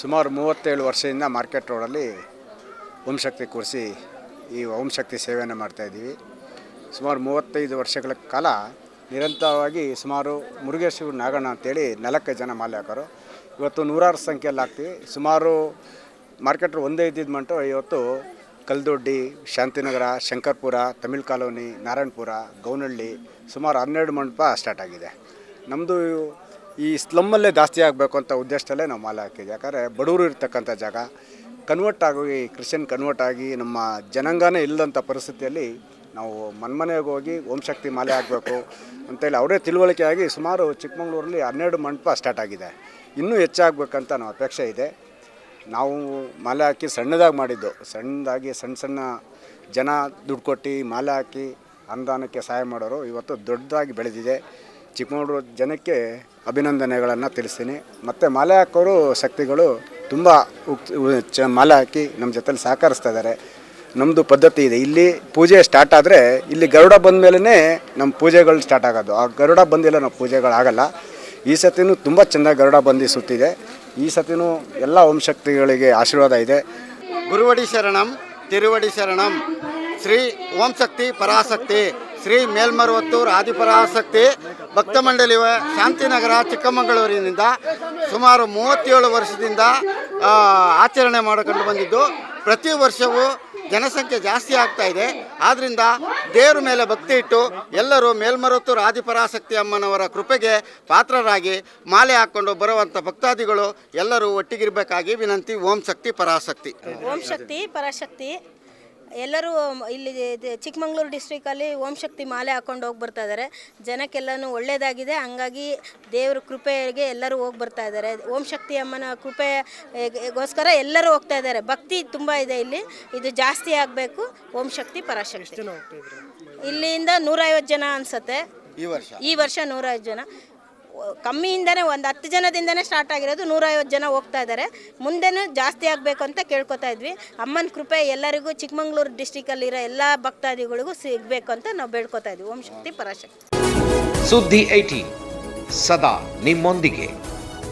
ಸುಮಾರು ಮೂವತ್ತೇಳು ವರ್ಷದಿಂದ ಮಾರ್ಕೆಟ್ ರೋಡಲ್ಲಿ ಓಂಶಕ್ತಿ ಕೂರಿಸಿ ಈ ಓಂಶಕ್ತಿ ಸೇವೆಯನ್ನು ಮಾಡ್ತಾಯಿದ್ದೀವಿ ಸುಮಾರು ಮೂವತ್ತೈದು ವರ್ಷಗಳ ಕಾಲ ನಿರಂತರವಾಗಿ ಸುಮಾರು ಮುರುಗೇಶ್ವರ ನಾಗಣ್ಣ ಅಂತೇಳಿ ನಾಲ್ಕೈದು ಜನ ಮಾಲೆ ಹಾಕೋರು ಇವತ್ತು ನೂರಾರು ಸಂಖ್ಯೆಯಲ್ಲಿ ಹಾಕ್ತೀವಿ ಸುಮಾರು ಮಾರ್ಕೆಟ್ ಒಂದೇ ಇದ್ದಿದ್ದು ಮಂಟು ಇವತ್ತು ಕಲ್ದೊಡ್ಡಿ, ಶಾಂತಿನಗರ, ಶಂಕರ್ಪುರ, ತಮಿಳ್ ಕಾಲೋನಿ, ನಾರಾಯಣಪುರ ಗೌನಹಳ್ಳಿ ಸುಮಾರು ಹನ್ನೆರಡು ಮಂಟಪ ಸ್ಟಾರ್ಟ್ ಆಗಿದೆ. ನಮ್ಮದು ಈ ಸ್ಲಮ್ಮಲ್ಲೇ ಜಾಸ್ತಿ ಆಗಬೇಕು ಅಂತ ಉದ್ದೇಶದಲ್ಲೇ ನಾವು ಮಾಲೆ ಹಾಕಿದ್ವಿ. ಯಾಕಂದರೆ ಬಡವರು ಇರ್ತಕ್ಕಂಥ ಜಾಗ ಕನ್ವರ್ಟ್ ಆಗಿ ಕ್ರಿಶ್ಚಿಯನ್ ಕನ್ವರ್ಟ್ ಆಗಿ ನಮ್ಮ ಜನಾಂಗನೇ ಇಲ್ಲದಂಥ ಪರಿಸ್ಥಿತಿಯಲ್ಲಿ ನಾವು ಮನ್ಮನೆಗೆ ಹೋಗಿ ಓಂ ಶಕ್ತಿ ಮಾಲೆ ಹಾಕಬೇಕು ಅಂತೇಳಿ ಅವರೇ ತಿಳುವಳಿಕೆ ಆಗಿ ಸುಮಾರು ಚಿಕ್ಕಮಗಳೂರಲ್ಲಿ ಹನ್ನೆರಡು ಮಂಟಪ ಸ್ಟಾರ್ಟ್ ಆಗಿದೆ. ಇನ್ನೂ ಹೆಚ್ಚಾಗಬೇಕಂತ ನಾವು ಅಪೇಕ್ಷೆ ಇದೆ. ನಾವು ಮಾಲೆ ಹಾಕಿ ಸಣ್ಣದಾಗಿ ಮಾಡಿದ್ದು. ಸಣ್ಣದಾಗಿ ಸಣ್ಣ ಸಣ್ಣ ಜನ ದುಡ್ಡು ಕೊಟ್ಟು ಮಾಲೆ ಹಾಕಿ ಅನುದಾನಕ್ಕೆ ಸಹಾಯ ಮಾಡೋರು ಇವತ್ತು ದೊಡ್ಡದಾಗಿ ಬೆಳೆದಿದೆ. ಚಿಕ್ಕಮಗಳೂರು ಜನಕ್ಕೆ ಅಭಿನಂದನೆಗಳನ್ನು ತಿಳಿಸ್ತೀನಿ. ಮತ್ತು ಮಾಲೆ ಹಾಕೋರು ಶಕ್ತಿಗಳು ತುಂಬ ಚ ಮಾಲೆ ಹಾಕಿ ನಮ್ಮ ಜೊತೆಲಿ ಸಹಕರಿಸ್ತಾ ಇದ್ದಾರೆ ನಮ್ಮದು ಪದ್ಧತಿ ಇದೆ. ಇಲ್ಲಿ ಪೂಜೆ ಸ್ಟಾರ್ಟ್ ಆದರೆ ಇಲ್ಲಿ ಗರುಡ ಬಂದ ಮೇಲೇ ನಮ್ಮ ಪೂಜೆಗಳು ಸ್ಟಾರ್ಟ್ ಆಗೋದು. ಆ ಗರುಡ ಬಂದಿಲ್ಲ ನಮ್ಮ ಪೂಜೆಗಳಾಗಲ್ಲ ಈ ಸತಿನೂ ತುಂಬ ಚೆನ್ನಾಗಿ ಗರುಡ ಬಂದು ಸುತ್ತಿದೆ. ಈ ಸತಿನೂ ಎಲ್ಲ ಓಂಶಕ್ತಿಗಳಿಗೆ ಆಶೀರ್ವಾದ ಇದೆ. ಗುರುವಡಿ ಶರಣಂ, ತಿರುವಡಿ ಶರಣಂ. ಶ್ರೀ ಓಂಶಕ್ತಿ ಪರಾಸಕ್ತಿ ಶ್ರೀ ಮೇಲ್ಮರುವತ್ತೂರು ಆದಿಪರಾಸಕ್ತಿ ಭಕ್ತ ಮಂಡಳಿ ಶಾಂತಿನಗರ, ಚಿಕ್ಕಮಗಳೂರಿನಿಂದ ಸುಮಾರು ಮೂವತ್ತೇಳು ವರ್ಷದಿಂದ ಆಚರಣೆ ಮಾಡಿಕೊಂಡು ಬಂದಿದ್ದು. ಪ್ರತಿ ವರ್ಷವೂ ಜನಸಂಖ್ಯೆ ಜಾಸ್ತಿ ಆಗ್ತಾ ಇದೆ. ಆದ್ದರಿಂದ ದೇವರ ಮೇಲೆ ಭಕ್ತಿ ಇಟ್ಟು ಎಲ್ಲರೂ ಮೇಲ್ಮರತ್ತೂರು ಆದಿಪರಾಸಕ್ತಿ ಅಮ್ಮನವರ ಕೃಪೆಗೆ ಪಾತ್ರರಾಗಿ ಮಾಲೆ ಹಾಕ್ಕೊಂಡು ಬರುವಂಥ ಭಕ್ತಾದಿಗಳು ಎಲ್ಲರೂ ಒಟ್ಟಿಗಿರಬೇಕಾಗಿ ವಿನಂತಿ, ಓಂ ಶಕ್ತಿ ಪರಾಸಕ್ತಿ ಓಂ ಶಕ್ತಿ, ಪರಾಶಕ್ತಿ. ಎಲ್ಲರೂ ಇಲ್ಲಿ ಚಿಕ್ಕಮಂಗ್ಳೂರು ಡಿಸ್ಟ್ರಿಕ್ಟಲ್ಲಿ ಓಂ ಶಕ್ತಿ ಮಾಲೆ ಹಾಕೊಂಡು ಹೋಗಿ ಬರ್ತಾ ಇದ್ದಾರೆ. ಜನಕ್ಕೆಲ್ಲನೂ ಒಳ್ಳೆಯದಾಗಿದೆ ಹಂಗಾಗಿ ದೇವ್ರ ಕೃಪೆಗೆ ಎಲ್ಲರೂ ಹೋಗಿ ಬರ್ತಾ ಇದ್ದಾರೆ. ಓಂ ಶಕ್ತಿ ಅಮ್ಮನ ಕೃಪೆಗೋಸ್ಕರ ಎಲ್ಲರೂ ಹೋಗ್ತಾ ಇದ್ದಾರೆ. ಭಕ್ತಿ ತುಂಬ ಇದೆ ಇಲ್ಲಿ. ಇದು ಜಾಸ್ತಿ ಆಗಬೇಕು. ಓಂ ಶಕ್ತಿ ಪರಾಶಕ್ತಿ. ಇಲ್ಲಿಂದ ನೂರೈವತ್ತು ಜನ ಅನ್ಸುತ್ತೆ. ಈ ವರ್ಷ. ಈ ವರ್ಷ ನೂರೈವತ್ತು ಜನ. ಕಮ್ಮಿಯಿಂದನೇ ಒಂದು ಹತ್ತು ಜನದಿಂದನೇ ಸ್ಟಾರ್ಟ್ ಆಗಿರೋದು, ನೂರೈವತ್ತು ಜನ ಹೋಗ್ತಾ ಇದ್ದಾರೆ ಮುಂದೆನೂ ಜಾಸ್ತಿ ಆಗಬೇಕು ಅಂತ ಕೇಳ್ಕೊತಾ ಇದ್ವಿ. ಅಮ್ಮನ ಕೃಪೆ ಎಲ್ಲರಿಗೂ, ಚಿಕ್ಕಮಂಗ್ಳೂರು ಡಿಸ್ಟಿಕಲ್ಲಿರೋ ಎಲ್ಲ ಭಕ್ತಾದಿಗಳಿಗೂ ಸಿಗಬೇಕು ಅಂತ ನಾವು ಬೇಡ್ಕೊತಾ ಇದ್ವಿ. ಓಂ ಶಕ್ತಿ ಪರಾಶಕ್ತಿ. ಸುದ್ದಿ ಐಟಿ, ಸದಾ ನಿಮ್ಮೊಂದಿಗೆ.